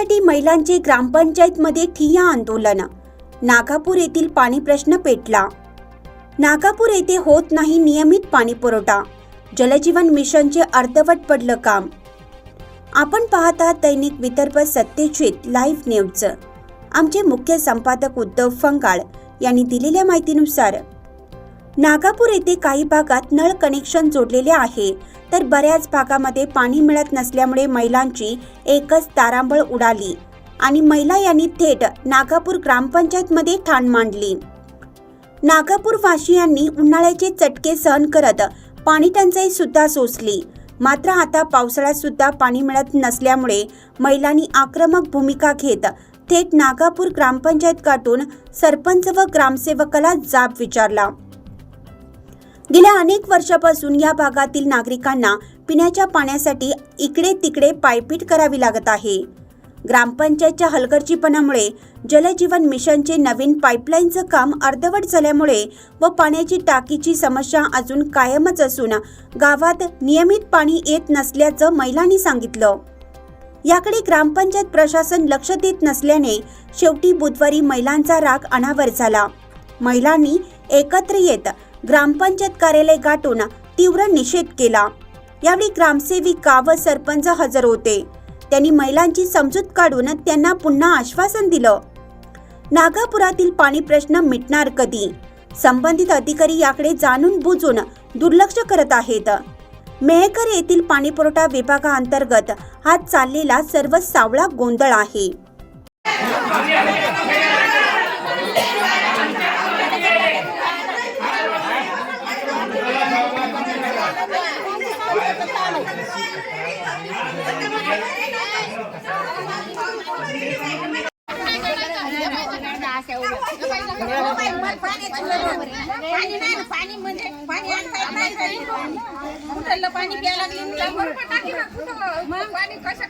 पाण्यासाठी महिलांचे ग्रामपंचायतमध्ये ठिय्या आंदोलन. नागापूर येथील पाणी प्रश्न पेटला. नागापूर येथे होत नाही नियमित पाणी पुरवठा. जलजीवन मिशनचे अर्धवट पडलं काम. आपण पाहत आहात दैनिक विदर्भ सत्तेचित लाईव्ह न्यूज. आमचे मुख्य संपादक उद्धव फंगाळ यांनी दिलेल्या माहितीनुसार नागापूर येथे काही भागात नळ कनेक्शन जोडलेले आहे. तर बऱ्याच भागामध्ये पाणी मिळत नसल्यामुळे महिलांची एकच तारांबळ उडाली आणि महिला यांनी थेट नागापूर ग्रामपंचायतमध्ये ठाण मांडली. नागापूर वासियांनी उन्हाळ्याचे चटके सहन करत पाणी टंचाई सुद्धा सोसली. मात्र आता पावसाळ्यात सुद्धा पाणी मिळत नसल्यामुळे महिलांनी आक्रमक भूमिका घेत थेट नागापूर ग्रामपंचायत गाठून सरपंच व ग्रामसेवकाला जाब विचारला. गेल्या अनेक वर्षापासून या भागातील नागरिकांना पिण्याच्या पाण्यासाठी इकडे तिकडे पायपीट करावी लागत आहे. ग्रामपंचायतच्या हलगर्जीपणामुळे जलजीवन मिशनचे नवीन पाईपलाईनचं काम अर्धवट झाल्यामुळे व पाण्याची टाकीची समस्या अजून कायमच असून गावात नियमित पाणी येत नसल्याचं महिलांनी सांगितलं. याकडे ग्रामपंचायत प्रशासन लक्ष देत नसल्याने शेवटी बुधवारी महिलांचा राग अनावर झाला. महिलांनी एकत्र येत ग्रामपंचायत कार्यालय गाठून तीव्र निषेध केला. यावेळी ग्रामसेविका व सरपंच हजर होते. त्यांनी महिलांची समजूत काढून त्यांना पुन्हा आश्वासन दिलं. नागापुरातील पाणी प्रश्न मिटणार कधी? संबंधित अधिकारी याकडे जाणून बुजून दुर्लक्ष करत आहेत. मेहकर येथील पाणीपुरवठा विभागाअंतर्गत हा चाललेला सर्व सावळा गोंधळ आहे. पाणी म्हणजे पाणी आणता येत नाही उतरलं पाणी घ्यायला लागलं पाणी कसं